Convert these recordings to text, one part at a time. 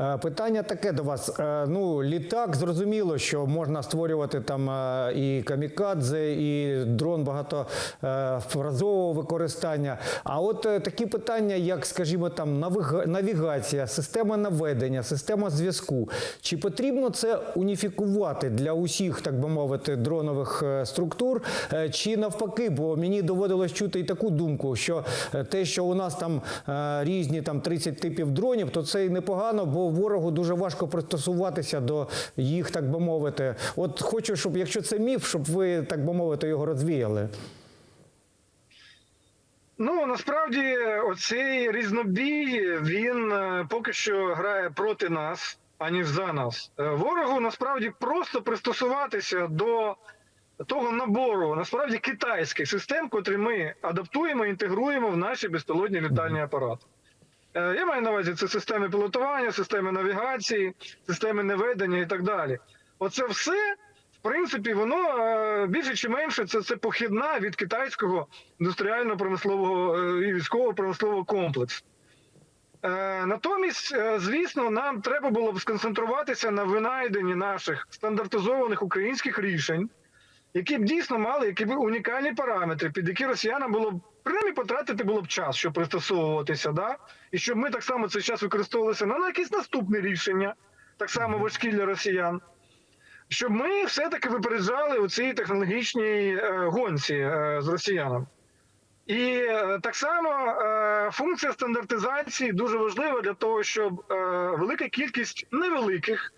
Е, Питання таке до вас. Е, Ну, літак зрозуміло, що можна створювати там е, і камікадзе, і дрон багаторазового використання. А от такі питання, як, скажімо, там навігація, система наведення, система зв'язку. Чи потрібно це уніфікувати для усіх, так би мовити, дронових структур, чи навпаки? Бо мені доводилось чути і таку думку, що те, що у нас там різні там 30 типів дронів, то це і непогано, бо ворогу дуже важко пристосуватися до їх, так би мовити. От хочу, щоб якщо це міф, щоб ви так би мовити його розвіяли. Ну насправді оцей різнобій він е, поки що грає проти нас, аніж за нас. Е, Ворогу насправді просто пристосуватися до того набору, насправді китайських систем, котрі ми адаптуємо, інтегруємо в наші безпілотні літальні апарати. Е, Я маю на увазі це системи пілотування, системи навігації, системи наведення і так далі. Оце все, в принципі, воно е, більше чи менше це, це похідна від китайського індустріально-промислового е, і військово-промислового комплексу. Натомість, звісно, нам треба було б сконцентруватися на винайденні наших стандартизованих українських рішень, які б дійсно мали які б унікальні параметри, під які росіянам було б принаймні потратити було б час, щоб пристосовуватися, да? і щоб ми так само цей час використовувалися на якісь наступні рішення, так само важкі для росіян. Щоб ми все-таки випереджали у цій технологічній е, гонці е, з росіянами. І е, так само функція стандартизації дуже важлива для того, щоб велика кількість невеликих,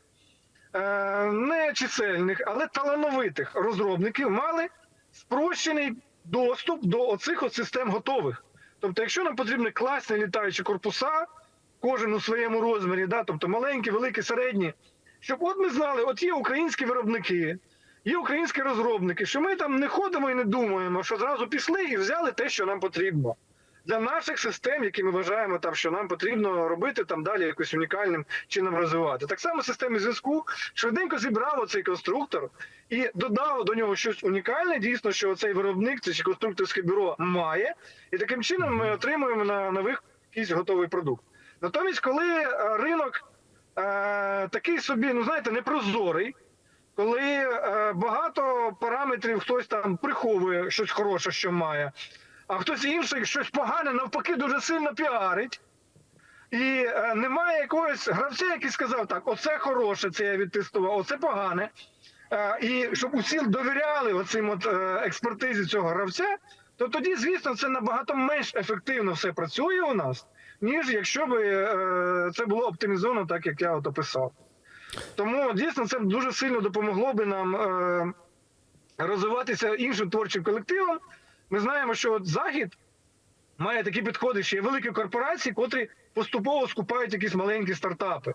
не чисельних, але талановитих розробників мали спрощений доступ до оцих от систем готових. Тобто, якщо нам потрібні класні літаючі корпуса, кожен у своєму розмірі, да, тобто маленькі, великі, середні, щоб от ми знали, от є українські виробники, є українські розробники, що ми там не ходимо і не думаємо, що зразу пішли і взяли те, що нам потрібно. Для наших систем, які ми вважаємо, там, що нам потрібно робити там далі якось унікальним чином розвивати. Так само системи зв'язку швиденько зібрав цей конструктор і додав до нього щось унікальне. Дійсно, що цей виробник, це чи конструкторське бюро має, і таким чином ми отримуємо на нових якийсь готовий продукт. Натомість, коли е, ринок е, такий собі, ну знаєте, непрозорий, коли е, багато параметрів хтось там приховує щось хороше, що має, а хтось інший щось погане навпаки дуже сильно піарить. І е, немає якогось гравця, який сказав так: оце хороше, це я відтестував, оце погане. Е, і щоб усі довіряли оцим от е, експертизі цього гравця, то тоді, звісно, це набагато менш ефективно все працює у нас, ніж якщо би е, це було оптимізовано, так як я от описав. Тому дійсно це дуже сильно допомогло би нам е, розвиватися іншим творчим колективом. Ми знаємо, що от Захід має такі підходи, що є великі корпорації, котрі поступово скупають якісь маленькі стартапи.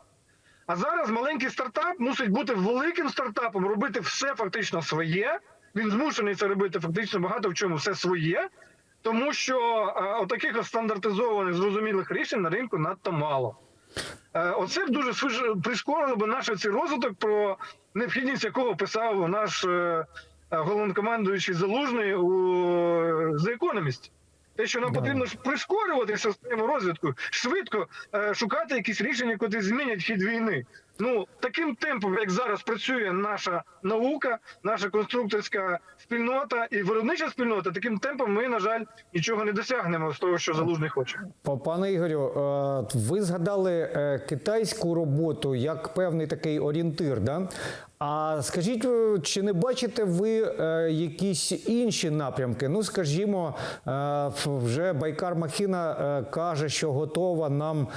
А зараз маленький стартап мусить бути великим стартапом, робити все фактично своє. Він змушений це робити фактично багато в чому все своє, тому що е, отаких от стандартизованих зрозумілих рішень на ринку надто мало. Е, Оце б дуже прискорило б наш цей розвиток, про необхідність якого писав наш е, головнокомандуючий залужний у е, The Economist. Те, що нам Да. потрібно прискорювати своєму розвитку, швидко е, шукати якісь рішення, котрі змінять хід війни. Ну таким темпом, як зараз працює наша наука, наша конструкторська спільнота і виробнича спільнота, таким темпом ми, на жаль, нічого не досягнемо з того, що залужний хоче. Па- Пане Ігорю, е, ви згадали е, китайську роботу як певний такий орієнтир. Да? А скажіть, е, чи не бачите ви якісь інші напрямки? Ну, скажімо, вже Байкар Махіна каже, що готова нам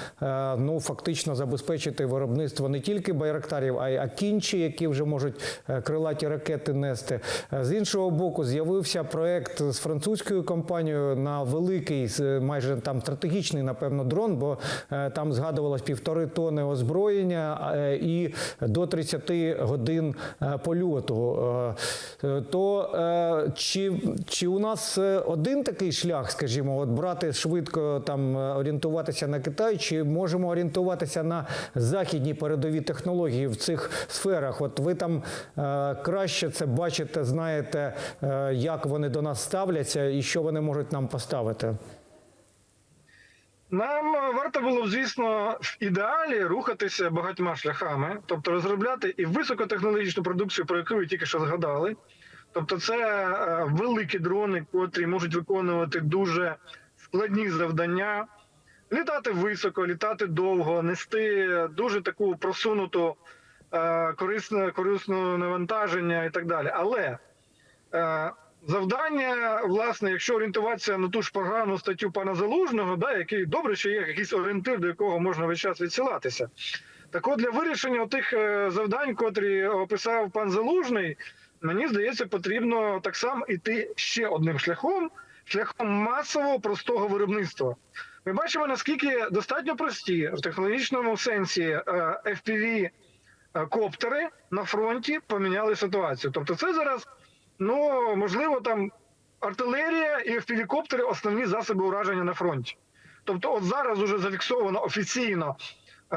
ну, фактично забезпечити виробництво не тільки байрактарів, а й акінчі, які вже можуть е, крилаті ракети нести. Е, З іншого боку, з'явився проект з французькою компанією на великий, майже там стратегічний, напевно, дрон, бо е, там згадувалось півтори тони озброєння е, і до 30 годин е, польоту. Е, е, То е, чи, чи у нас е, один такий шлях, скажімо, от брати швидко там е, орієнтуватися на Китай, чи можемо орієнтуватися на західні передові технології в цих сферах? От ви там е, краще це бачите, знаєте, е, як вони до нас ставляться і що вони можуть нам поставити. Нам е, варто було звісно, в ідеалі рухатися багатьма шляхами, тобто розробляти і високотехнологічну продукцію, про яку ви тільки що згадали. Тобто, це великі дрони, котрі можуть виконувати дуже складні завдання, літати високо, літати довго, нести дуже таку просунуту е, корисне, корисне навантаження і так далі. Але е, завдання, власне, якщо орієнтуватися на ту ж програмну статтю пана Залужного, да, який добре, що є якийсь орієнтир, до якого можна весь час відсилатися. Так от для вирішення тих е, завдань, котрі описав пан Залужний, мені здається, потрібно так само іти ще одним шляхом шляхом масового простого виробництва. Ми бачимо, наскільки достатньо прості в технологічному сенсі е, FPV е, коптери на фронті поміняли ситуацію. Тобто, це зараз, ну можливо, там артилерія і FPV-коптери – основні засоби ураження на фронті. Тобто, от зараз уже зафіксовано офіційно е,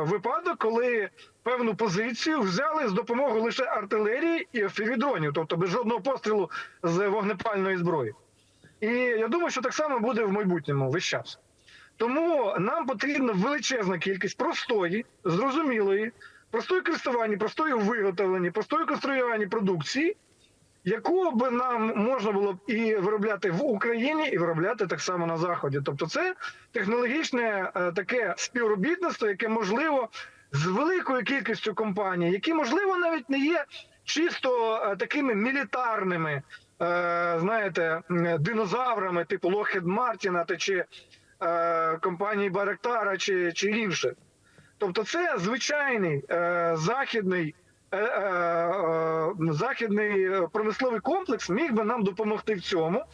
випадок, коли певну позицію взяли з допомогою лише артилерії і FPV-дронів, тобто без жодного пострілу з вогнепальної зброї. І я думаю, що так само буде в майбутньому весь час. Тому нам потрібна величезна кількість простої, зрозумілої, простої користування, простої виготовлення, простої конструювання продукції, яку би нам можна було б і виробляти в Україні, і виробляти так само на заході. Тобто, це технологічне е, таке співробітництво, яке можливо з великою кількістю компаній, які можливо навіть не є чисто е, такими мілітарними, знаєте, динозаврами, типу Martin та чи е, компанії Баректара чи, чи інших. Тобто, це звичайний е, західний. е, е, е, Західний е, промисловий комплекс міг би нам допомогти в цьому,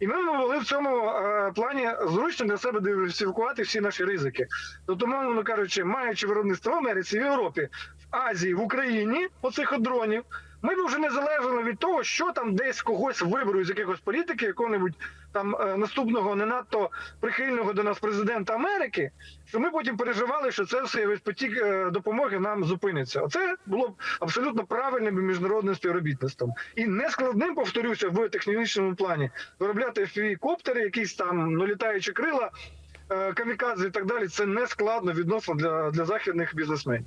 і ми могли в цьому е, плані зручно для себе диверсифікувати всі наші ризики. Тобто, мовно кажучи, маючи виробництво в Америці, в Європі, Азії, в Україні оцих от дронів, ми б вже не залежали від того, що там десь когось виберуть з якихось політики, якого-небудь там е, наступного не надто прихильного до нас президента Америки, що ми потім переживали, що це все весь потік е, допомоги нам зупиниться. Оце було б абсолютно правильним міжнародним співробітництвом і нескладним, повторюся, в технологічному плані виробляти fpv коптери, якісь там ну, літаючі крила, е, камікадзе і так далі. Це не складно відносно для, для західних бізнесменів.